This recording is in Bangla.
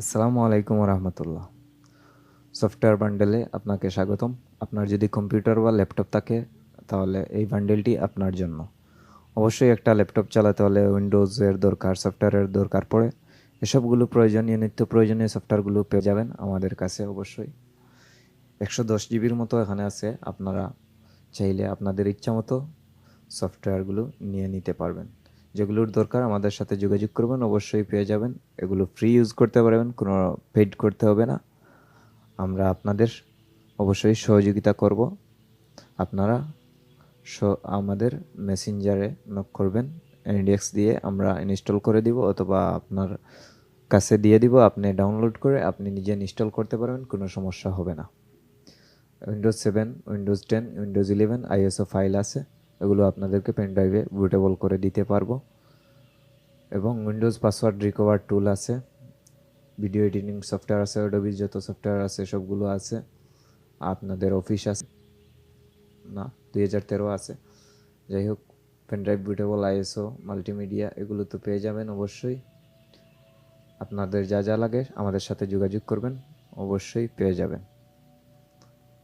আসসালামু আলাইকুম রহমতুল্লাহ সফটওয়্যার বান্ডেলে আপনাকে স্বাগতম। আপনার যদি কম্পিউটার বা ল্যাপটপ থাকে, তাহলে এই বান্ডেলটি আপনার জন্য। অবশ্যই একটা ল্যাপটপ চালাতে হলে উইন্ডোজের দরকার, সফটওয়্যারের দরকার পড়ে। এসবগুলো প্রয়োজনীয়, নিত্য প্রয়োজনীয় সফটওয়্যারগুলো পেয়ে যাবেন আমাদের কাছে অবশ্যই। একশো দশ জিবির মতো এখানে আছে, আপনারা চাইলে আপনাদের ইচ্ছা মতো সফটওয়্যারগুলো নিয়ে নিতে পারবেন। যেগুলোর দরকার, আমাদের সাথে যোগাযোগ করবেন, অবশ্যই পেয়ে যাবেন। এগুলো ফ্রি ইউজ করতে পারবেন, কোনো পেড করতে হবে না। আমরা আপনাদের অবশ্যই সহযোগিতা করব। আপনারা আমাদের মেসেঞ্জারে নক করবেন এনডিএক্স দিয়ে আমরা ইনস্টল করে দিব, অথবা আপনার কাছে দিয়ে দিব, আপনি ডাউনলোড করে আপনি নিজে ইনস্টল করতে পারবেন, কোনো সমস্যা হবে না। Windows seven Windows ten Windows eleven ISO file আছে। এগুলো আপনাদেরকে পেন ড্রাইভে বুটেবল করে দিতে পারব। এবং উইন্ডোজ পাসওয়ার্ড রিকভার টুল আছে। ভিডিও এডিটিং সফটওয়্যার আছে অ্যাডোবি যত সফটওয়্যার আছে, সবগুলো আছে। আপনাদের অফিস আছে। না, দুই হাজার তেরো আছে। যাই হোক pen drive bootable ISO multimedia এগুলো তো পেয়ে যাবেন অবশ্যই। আপনাদের যা যা লাগে আমাদের সাথে যোগাযোগ করবেন, অবশ্যই পেয়ে যাবেন।